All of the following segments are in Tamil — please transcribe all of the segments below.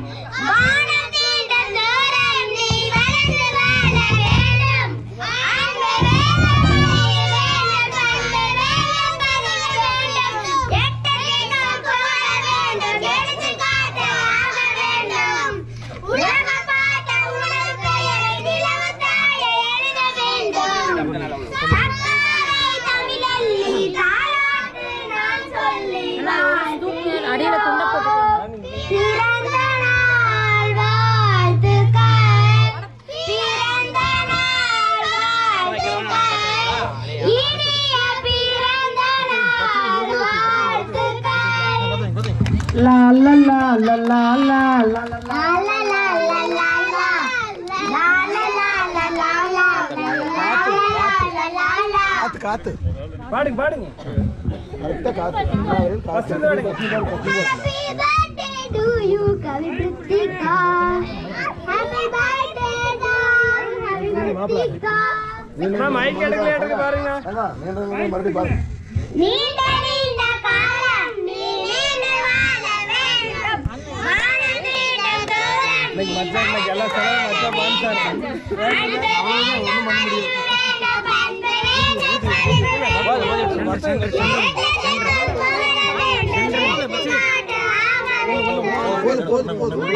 Bora! லா லா லா லா லா லா லா லா லா லா. காத்து காத்து பாடுங்க பாடுங்க கரெக்டா காத்து இருந்து பாடுங்க birthday to you, Kavi Pritika. Happy birthday. Happy Pritika. அண்ணா மைக் எடுக்க மறுபடியும் பாருங்க நீண்ட நீண்ட காலம் இன்னைக்கு எல்லா செலவும் வச்சா பான்ஸா இருக்கு. ஒன்றும்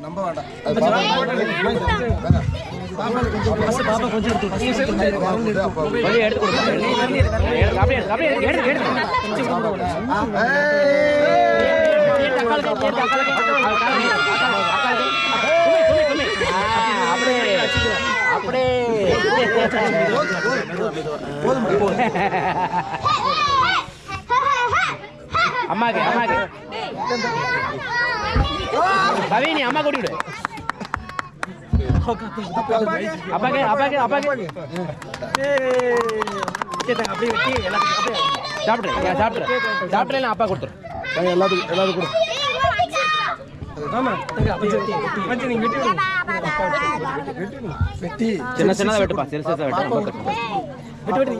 நம்ப வேண்டாம் பாப்பா அம்மாக்கு. அம்மாக்கு கவினி அம்மா கூட்டி விடு அப்பாக்கு அப்பாக்கு அப்பாக்கு அப்படியே வெட்டி எல்லாத்துக்கும் அப்படியே சாப்பிட்ரு சாப்பிட்ரு சாப்பிட்றேன் அப்பா கொடுத்துரு எல்லாத்துக்கும் எல்லாத்துக்கும் கொடு. சின்ன வெட்டுப்பா சிறு வெட்டி வெட்டி வெட்டி